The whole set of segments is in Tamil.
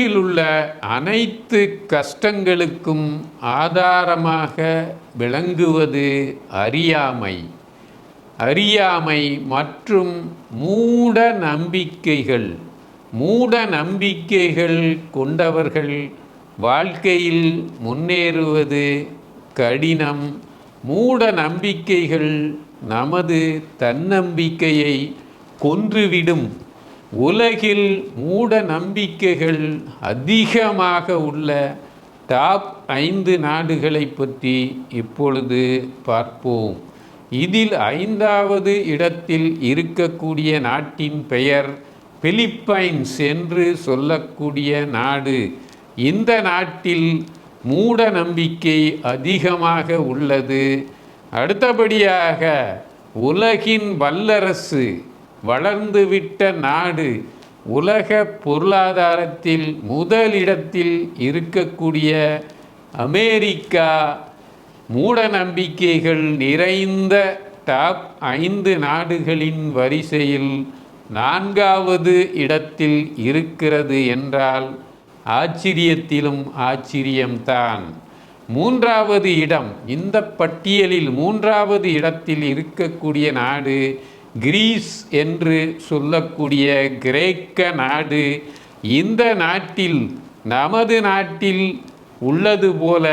உலகில் உள்ள அனைத்து கஷ்டங்களுக்கும் ஆதாரமாக விளங்குவது அறியாமை. அறியாமை மற்றும் மூட நம்பிக்கைகள். மூட நம்பிக்கைகள் கொண்டவர்கள் வாழ்க்கையில் முன்னேறுவது கடினம். மூட நம்பிக்கைகள் நமது தன்னம்பிக்கையை கொன்றுவிடும். உலகில் மூட நம்பிக்கைகள் அதிகமாக உள்ள டாப் ஐந்து நாடுகளை பற்றி இப்பொழுது பார்ப்போம். இதில் ஐந்தாவது இடத்தில் இருக்கக்கூடிய நாட்டின் பெயர் பிலிப்பைன்ஸ் என்று சொல்லக்கூடிய நாடு. இந்த நாட்டில் மூட நம்பிக்கை அதிகமாக உள்ளது. அடுத்தபடியாக உலகின் வல்லரசு வளர்ந்துவிட்ட நாடு உலக பொருளாதாரத்தில் முதலிடத்தில் இருக்கக்கூடிய அமெரிக்கா மூட நம்பிக்கைகள் நிறைந்த டாப் ஐந்து நாடுகளின் வரிசையில் நான்காவது இடத்தில் இருக்கிறது என்றால் ஆச்சரியத்திலும் ஆச்சரியம்தான். மூன்றாவது இடம் இந்த பட்டியலில் மூன்றாவது இடத்தில் இருக்கக்கூடிய நாடு கிரீஸ் என்று சொல்லக்கூடிய கிரேக்க நாடு இந்த நாட்டில் நமது நாட்டில் உள்ளது போல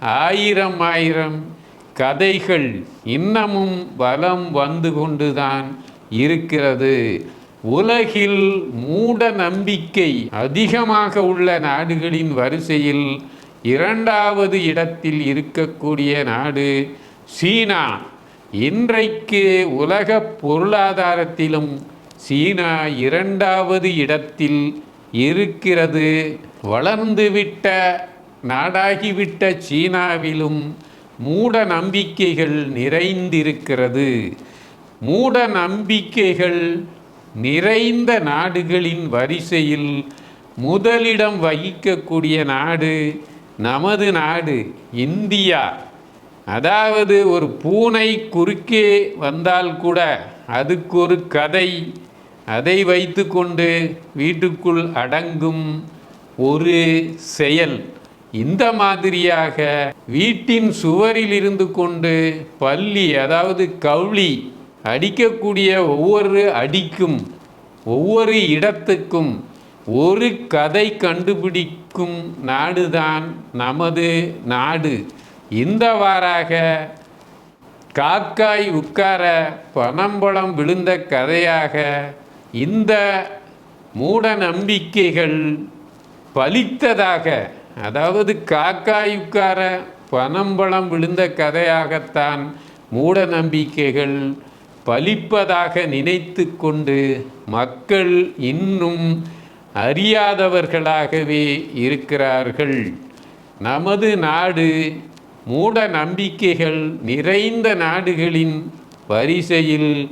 ஆயிரம் ஆயிரம் கதைகள் இன்னமும் வலம் வந்து கொண்டுதான் இருக்கிறது. உலகில் மூட நம்பிக்கை அதிகமாக உள்ள நாடுகளின் வரிசையில் இரண்டாவது இடத்தில் இருக்கக்கூடிய நாடு சீனா. இன்றைக்கு உலக பொருளாதாரத்திலும் சீனா இரண்டாவது இடத்தில் இருக்கிறது. வளர்ந்துவிட்ட நாடாகிவிட்ட சீனாவிலும் மூட நம்பிக்கைகள் நிறைந்திருக்கிறது. மூட நம்பிக்கைகள் நிறைந்த நாடுகளின் வரிசையில் முதலிடம் வகிக்கக்கூடிய நாடு நமது நாடு இந்தியா. அதாவது ஒரு பூனை குறுக்கே வந்தால் கூட அதுக்கு ஒரு கதை. அதை வைத்துக்கொண்டு வீட்டுக்குள் அடங்கும் ஒரு செயல். இந்த மாதிரியாக வீட்டின் சுவரில் இருந்து கொண்டு பள்ளி அதாவது கவுளி அடிக்கக்கூடிய ஒவ்வொரு அடிக்கும் ஒவ்வொரு இடத்துக்கும் ஒரு கதை கண்டுபிடிக்கும் நாடுதான் நமது நாடு. இந்தவாறாக காக்காய் உட்கார பணம்பழம் விழுந்த கதையாக இந்த மூட நம்பிக்கைகள் பலித்ததாக அதாவது காக்காய் உட்கார பணம்பழம் விழுந்த கதையாகத்தான் மூட நம்பிக்கைகள் பலிப்பதாக நினைத்து கொண்டு மக்கள் இன்னும் அறியாதவர்களாகவே இருக்கிறார்கள். நமது நாடு மூட நம்பிக்கைகள் நிறைந்த நாடுகளின் வரிசையில்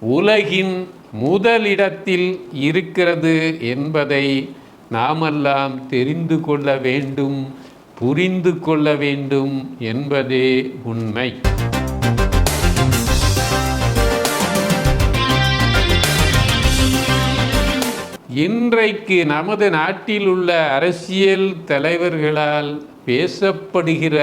உலகின் முதலிடத்தில் இருக்கிறது என்பதை நாமெல்லாம் தெரிந்து கொள்ள வேண்டும் புரிந்து கொள்ள வேண்டும் என்பதே உண்மை. இன்றைக்கு நமது நாட்டில் உள்ள அரசியல் தலைவர்களால் பேசப்படுகிற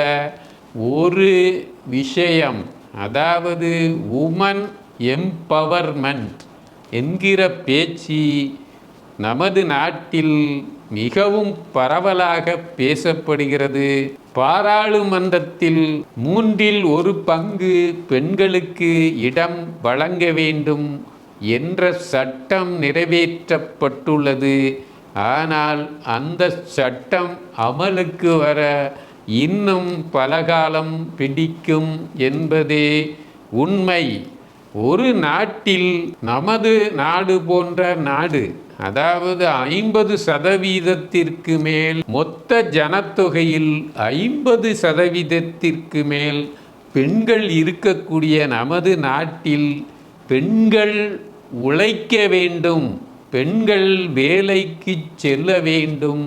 ஒரு விஷயம் அதாவது உமன் எம்பவர்மெண்ட் என்கிற பேச்சு நமது நாட்டில் மிகவும் பரவலாக பேசப்படுகிறது. பாராளுமன்றத்தில் மூன்றில் ஒரு பங்கு பெண்களுக்கு இடம் வழங்க வேண்டும் என்ற சட்டம் நிறைவேற்றப்பட்டுள்ளது. ஆனால் அந்த சட்டம் அமலுக்கு வர இன்னும் பலகாலம் பிடிக்கும் என்பதே உண்மை. ஒரு நாட்டில் நமது நாடு போன்ற நாடு அதாவது ஐம்பது சதவீதத்திற்கு மேல் மொத்த ஜனத்தொகையில் ஐம்பது சதவீதத்திற்கு மேல் பெண்கள் இருக்கக்கூடிய நமது நாட்டில் பெண்கள் உழைக்க வேண்டும் பெண்கள் வேலைக்கு செல்ல வேண்டும்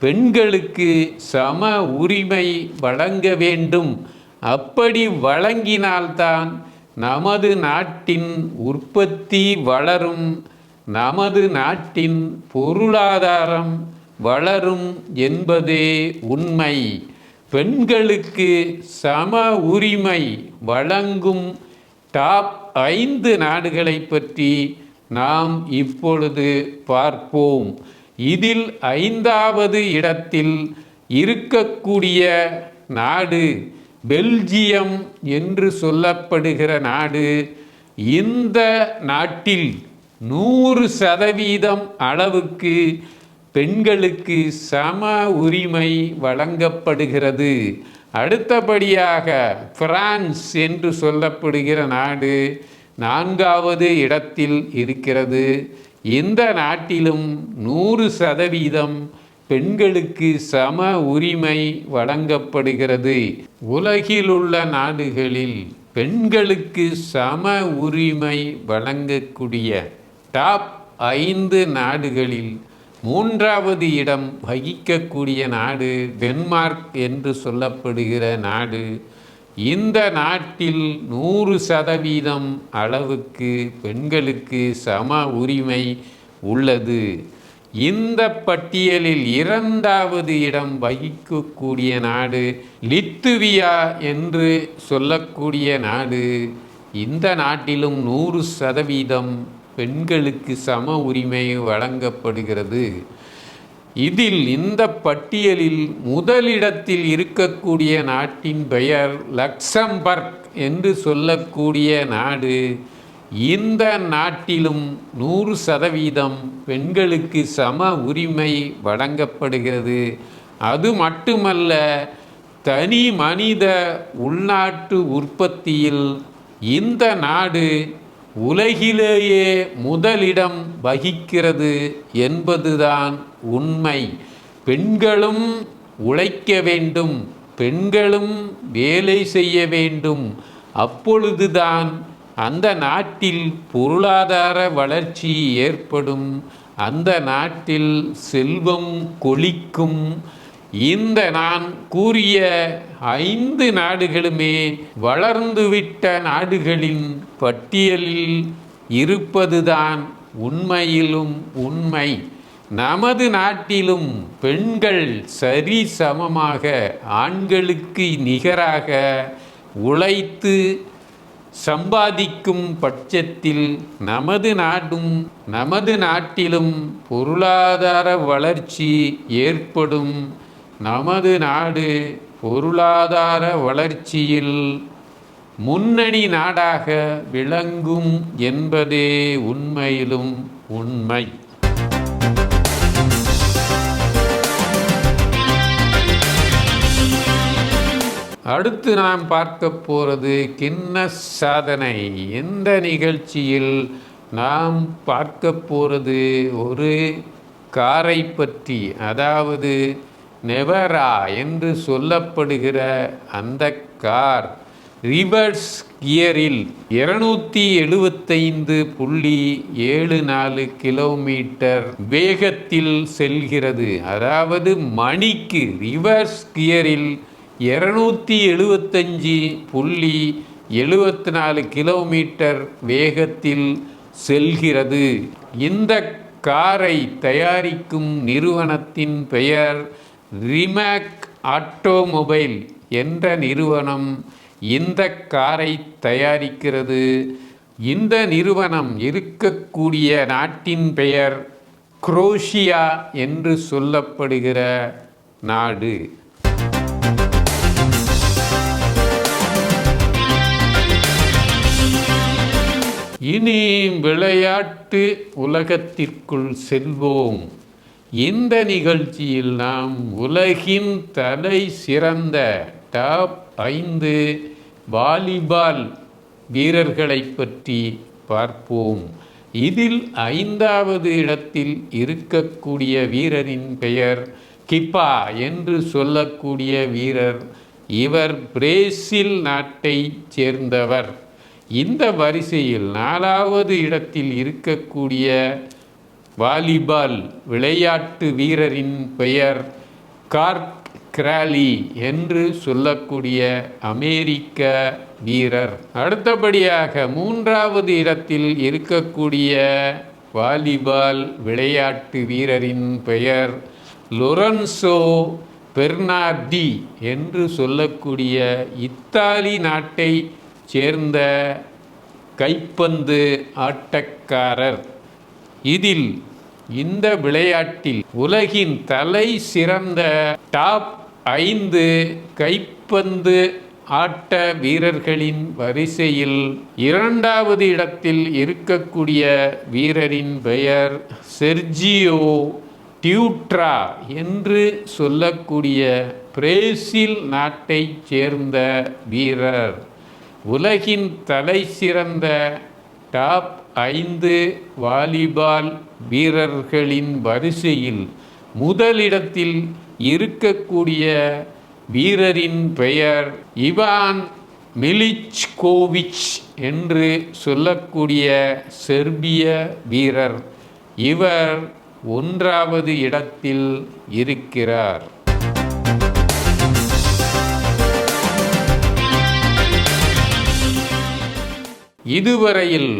பெண்களுக்கு சம உரிமை வழங்க வேண்டும். அப்படி வழங்கினால்தான் நமது நாட்டின் உற்பத்தி வளரும் நமது நாட்டின் பொருளாதாரம் வளரும் என்பதே உண்மை. பெண்களுக்கு சம உரிமை வழங்கும் டாப் ஐந்து நாடுகளை பற்றி நாம் இப்பொழுது பார்ப்போம். இதில் ஐந்தாவது இடத்தில் இருக்கக்கூடிய நாடு பெல்ஜியம் என்று சொல்லப்படுகிற நாடு இந்த நாட்டில் நூறு சதவீதம் அளவுக்கு பெண்களுக்கு சம உரிமை வழங்கப்படுகிறது. அடுத்தபடியாக பிரான்ஸ் என்று சொல்லப்படுகிற நாடு நான்காவது இடத்தில் இருக்கிறது. இந்த நாட்டிலும் நூறு சதவீதம் பெண்களுக்கு சம உரிமை வழங்கப்படுகிறது. உலகில் உள்ள நாடுகளில் பெண்களுக்கு சம உரிமை வழங்கக்கூடிய டாப் ஐந்து நாடுகளில் மூன்றாவது இடம் வகிக்கக்கூடிய நாடு டென்மார்க் என்று சொல்லப்படுகிற நாடு இந்த நாட்டில் நூறு சதவீதம் அளவுக்கு பெண்களுக்கு சம உரிமை உள்ளது. இந்த பட்டியலில் இரண்டாவது இடம் வகிக்கக்கூடிய நாடு லித்துவியா என்று சொல்லக்கூடிய நாடு. இந்த நாட்டிலும் நூறு சதவீதம் பெண்களுக்கு சம உரிமை வழங்கப்படுகிறது. இதில் இந்த பட்டியலில் முதலிடத்தில் இருக்கக்கூடிய நாட்டின் பெயர் லக்சம்பர்க் என்று சொல்லக்கூடிய நாடு இந்த நாட்டிலும் நூறு சதவீதம் பெண்களுக்கு சம உரிமை வழங்கப்படுகிறது. அது மட்டுமல்ல தனி மனித உள்நாட்டு உற்பத்தியில் இந்த நாடு உலகிலேயே முதலிடம் வகிக்கிறது என்பதுதான் உண்மை. பெண்களும் உழைக்க வேண்டும் பெண்களும் வேலை செய்ய வேண்டும். அப்பொழுதுதான் அந்த நாட்டில் பொருளாதார வளர்ச்சி ஏற்படும். அந்த நாட்டில் செல்வம் கொளிக்கும். இந்த நான் கூறிய ஐந்து நாடுகளுமே வளர்ந்துவிட்ட நாடுகளின் பட்டியலில் இருப்பதுதான் உண்மையிலும் உண்மை. நமது நாட்டிலும் பெண்கள் சரி சமமாக ஆண்களுக்கு நிகராக உழைத்து சம்பாதிக்கும் பட்சத்தில் நமது நாடும் நமது நாட்டிலும் பொருளாதார வளர்ச்சி ஏற்படும். நமது நாடு பொருளாதார வளர்ச்சியில் முன்னணி நாடாக விளங்கும் என்பதே உண்மையிலும் உண்மை. அடுத்து நாம் பார்க்க போகிறது கிண்ண சாதனை. இந்த நிகழ்ச்சியில் நாம் பார்க்க போகிறது ஒரு காரை பற்றி அதாவது நெவரா என்று சொல்லப்படுகிற அந்த கார் ரிவர்ஸ் கியரில் இருநூற்றி எழுபத்தைந்து புள்ளி ஏழு நாலு கிலோமீட்டர் வேகத்தில் செல்கிறது. அதாவது மணிக்கு ரிவர்ஸ் கியரில் இருநூற்றி எழுபத்தஞ்சி புள்ளி எழுபத்தி நாலு கிலோமீட்டர் வேகத்தில் செல்கிறது. இந்த காரை தயாரிக்கும் நிறுவனத்தின் பெயர் ரிமேக் ஆட்டோமொபைல் என்ற நிறுவனம் இந்த காரை தயாரிக்கிறது. இந்த நிறுவனம் இருக்கக்கூடிய நாட்டின் பெயர் குரோஷியா என்று சொல்லப்படுகிற நாடு. இனி விளையாட்டு உலகத்திற்குள் செல்வோம். இந்த நிகழ்ச்சியில் நாம் உலகின் தலை சிறந்த டாப் ஐந்து வாலிபால் வீரர்களை பற்றி பார்ப்போம். இதில் ஐந்தாவது இடத்தில் இருக்கக்கூடிய வீரரின் பெயர் கிப்பா என்று சொல்லக்கூடிய வீரர் இவர் பிரேசில் நாட்டைச் சேர்ந்தவர். இந்த வரிசையில் நாலாவது இடத்தில் இருக்கக்கூடிய வாலிபால் விளையாட்டு வீரரின் பெயர் கார்க் கிராலி என்று சொல்லக்கூடிய அமெரிக்க வீரர். அடுத்தபடியாக மூன்றாவது இடத்தில் இருக்கக்கூடிய வாலிபால் விளையாட்டு வீரரின் பெயர் லொரன்சோ பெர்னார்டி என்று சொல்லக்கூடிய இத்தாலி நாட்டை சேர்ந்த கைப்பந்து ஆட்டக்காரர். இதில் இந்த விளையாட்டில் உலகின் தலை சிறந்த டாப் ஐந்து கைப்பந்து ஆட்ட வீரர்களின் வரிசையில் இரண்டாவது இடத்தில் இருக்கக்கூடிய வீரரின் பெயர் செர்ஜியோ டியூட்ரா என்று சொல்லக்கூடிய பிரேசில் நாட்டைச் சேர்ந்த வீரர். உலகின் தலை சிறந்த டாப் ஐந்து வாலிபால் வீரர்களின் வரிசையில் முதலிடத்தில் இருக்கக்கூடிய வீரரின் பெயர் இவான் மிலிச்கோவிச் என்று சொல்லக்கூடிய செர்பிய வீரர். இவர் ஒன்றாவது இடத்தில் இருக்கிறார். இதுவரையில்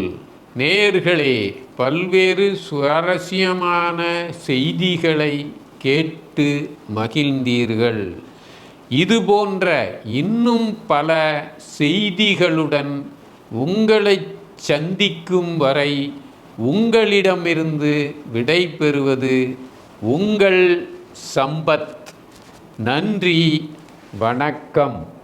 நேர்களே பல்வேறு சுவாரஸ்யமான செய்திகளை கேட்டு மகிழ்ந்தீர்கள். இதுபோன்ற இன்னும் பல செய்திகளுடன் உங்களை சந்திக்கும் வரை உங்களிடமிருந்து விடை பெறுவது உங்கள் சம்பத். நன்றி வணக்கம்.